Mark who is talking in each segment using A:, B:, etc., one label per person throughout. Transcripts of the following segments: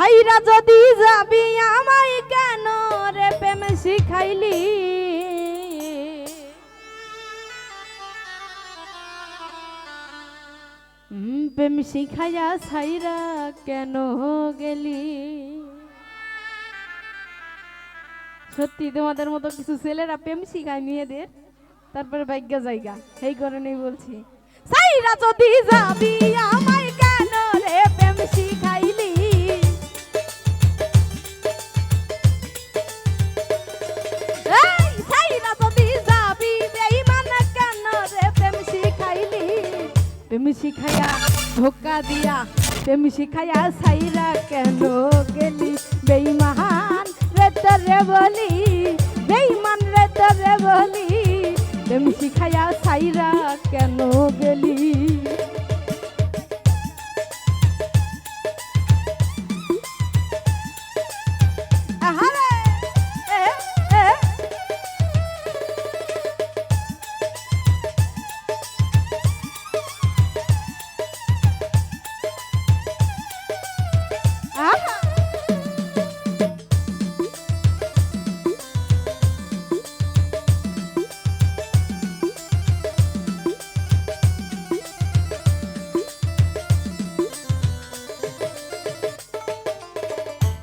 A: সাইরা যদি যাবি আমায় কেন রে প্রেম শিখাইলি? প্রেম শিখাইয়া সাইরা কেন গেলি? সত্যি তোমাদের মতো কিছু ছেলেরা প্রেম শিখায় মেয়েদের, তারপরে ভাগ্য জায়গা সেই কারণেই বলছি। সাইরা যদি যাবি প্রেম শিখাইয়া, ধোকা দিয়া প্রেম শিখাইয়া সাইরা কেন গেলি? বেইমান রে তরে বলি বেইমান রে তরে বলি, প্রেম শিখাইয়া সাইরা কেন গেলি?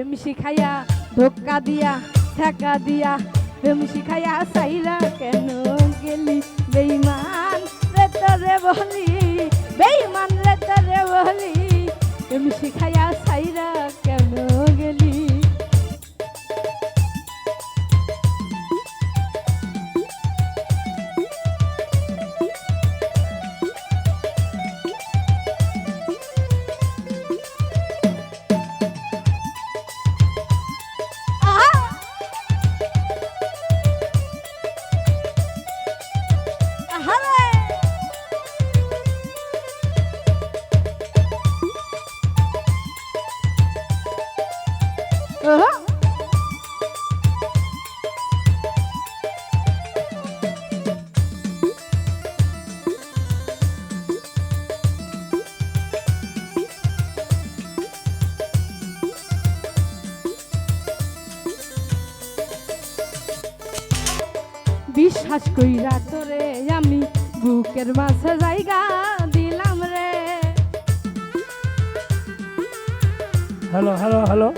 A: প্রেম শিখাইয়া, ধোকা দিয়া, ঠেকা দিয়া প্রেম শিখাইয়া সাইরা কেন গেলি? বেইমান রে তরে বলি বেইমান রে তরে বলি প্রেম শিখাইয়া বিশ্বাস কইরা তোরে আমি বুকের মাঝে জায়গা দিলাম রে।
B: Hello hello hello